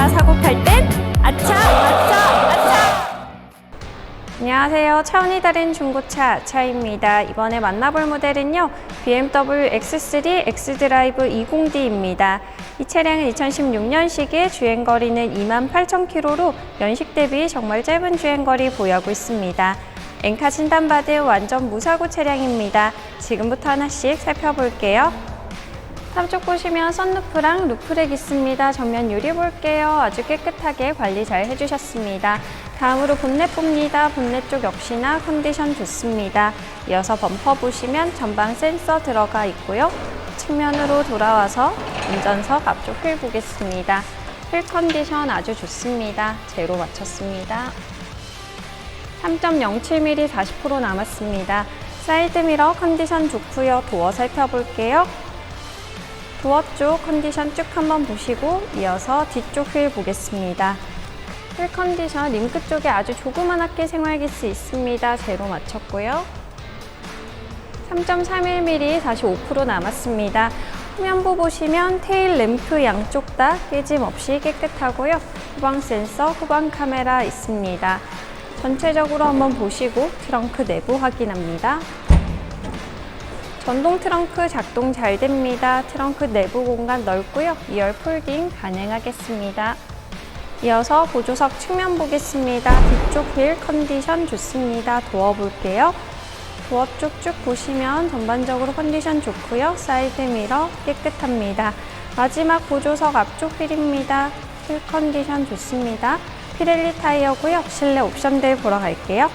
차 사고 팔 땐 아차 아차 아차. 안녕하세요. 차원이 다른 중고차 차입니다. 이번에 만나볼 모델은요 BMW X3 X드라이브 20D입니다. 이 차량은 2016년식에 주행거리는 28,000km로 연식 대비 정말 짧은 주행거리 보유하고 있습니다. 엔카 진단받은 완전 무사고 차량입니다. 지금부터 하나씩 살펴볼게요. 삼쪽 보시면 썬루프랑 루프렉 있습니다. 전면 유리 볼게요. 아주 깨끗하게 관리 잘 해주셨습니다. 다음으로 본넷 봅니다. 본넷 쪽 역시나 컨디션 좋습니다. 이어서 범퍼 보시면 전방 센서 들어가 있고요. 측면으로 돌아와서 운전석 앞쪽 휠 보겠습니다. 휠 컨디션 아주 좋습니다. 제로 맞췄습니다. 3.07mm 40% 남았습니다. 사이드 미러 컨디션 좋고요. 도어 살펴볼게요. 도어 쪽 컨디션 쭉 한번 보시고 이어서 뒤쪽 휠 보겠습니다. 휠 컨디션 링크 쪽에 아주 조그만하게 생활기스 있습니다. 제로 맞췄고요. 3.31mm 45% 남았습니다. 후면부 보시면 테일 램프 양쪽 다 깨짐 없이 깨끗하고요. 후방 센서, 후방 카메라 있습니다. 전체적으로 한번 보시고 트렁크 내부 확인합니다. 전동 트렁크 작동 잘 됩니다. 트렁크 내부 공간 넓고요. 2열 폴딩 가능하겠습니다. 이어서 보조석 측면 보겠습니다. 뒤쪽 휠 컨디션 좋습니다. 도어 볼게요. 도어 쪽 쭉 보시면 전반적으로 컨디션 좋고요. 사이드 미러 깨끗합니다. 마지막 보조석 앞쪽 휠입니다. 휠 컨디션 좋습니다. 피렐리 타이어고요. 실내 옵션들 보러 갈게요.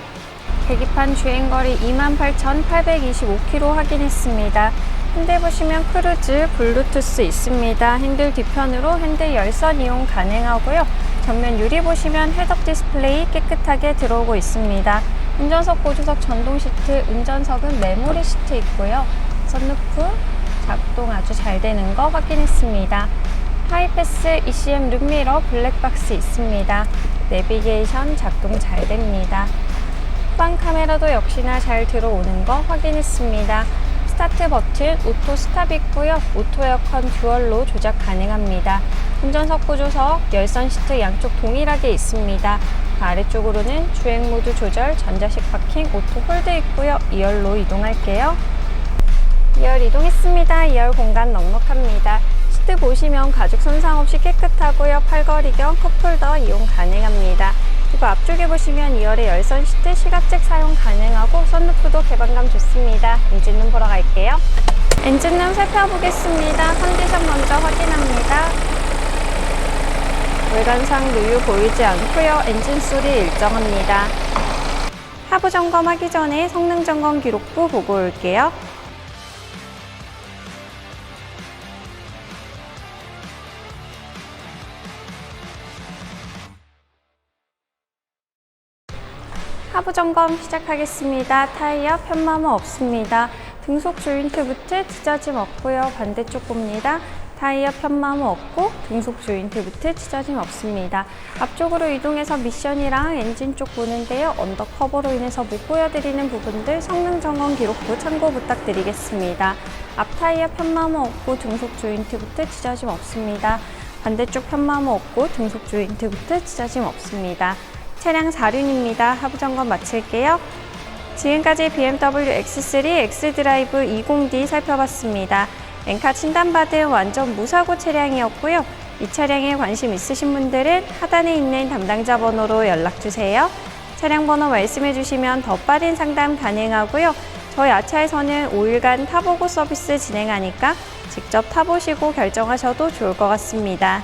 계기판 주행거리 28,825km 확인했습니다. 핸들 보시면 크루즈, 블루투스 있습니다. 핸들 뒤편으로 핸들 열선 이용 가능하고요. 전면 유리 보시면 헤드업 디스플레이 깨끗하게 들어오고 있습니다. 운전석, 보조석 전동 시트, 운전석은 메모리 시트 있고요. 선루프 작동 아주 잘 되는 거 확인했습니다. 하이패스 ECM 룸미러 블랙박스 있습니다. 내비게이션 작동 잘 됩니다. 후방 카메라도 역시나 잘 들어오는 거 확인했습니다. 스타트 버튼 오토 스탑 있고요. 오토 에어컨 듀얼로 조작 가능합니다. 운전석 보조석 열선 시트 양쪽 동일하게 있습니다. 아래쪽으로는 주행 모드 조절, 전자식 파킹, 오토 홀드 있고요. 2열로 이동할게요. 2열 이동했습니다. 2열 공간 넉넉합니다. 시트 보시면 가죽 손상 없이 깨끗하고요. 팔걸이 겸 컵홀더 이용 가능합니다. 그리고 앞쪽에 보시면 2열의 열선 시트 시가잭 사용 가능하고 선루프도 개방감 좋습니다. 엔진룸 보러 갈게요. 엔진룸 살펴보겠습니다. 컨디션 먼저 확인합니다. 외관상 누유 보이지 않고요. 엔진 소리 일정합니다. 하부 점검하기 전에 성능 점검 기록부 보고 올게요. 하부 점검 시작하겠습니다. 타이어 편마모 없습니다. 등속 조인트 부트 찢어짐 없고요. 반대쪽 봅니다. 타이어 편마모 없고 등속 조인트 부트 찢어짐 없습니다. 앞쪽으로 이동해서 미션이랑 엔진 쪽 보는데요. 언더 커버로 인해서 못 보여드리는 부분들 성능 점검 기록부 참고 부탁드리겠습니다. 앞 타이어 편마모 없고 등속 조인트 부트 찢어짐 없습니다. 반대쪽 편마모 없고 등속 조인트 부트 찢어짐 없습니다. 차량 4륜입니다. 하부 점검 마칠게요. 지금까지 BMW X3 X드라이브 20D 살펴봤습니다. 엔카 진단받은 완전 무사고 차량이었고요. 이 차량에 관심 있으신 분들은 하단에 있는 담당자 번호로 연락주세요. 차량 번호 말씀해 주시면 더 빠른 상담 가능하고요. 저희 아차에서는 5일간 타보고 서비스 진행하니까 직접 타보시고 결정하셔도 좋을 것 같습니다.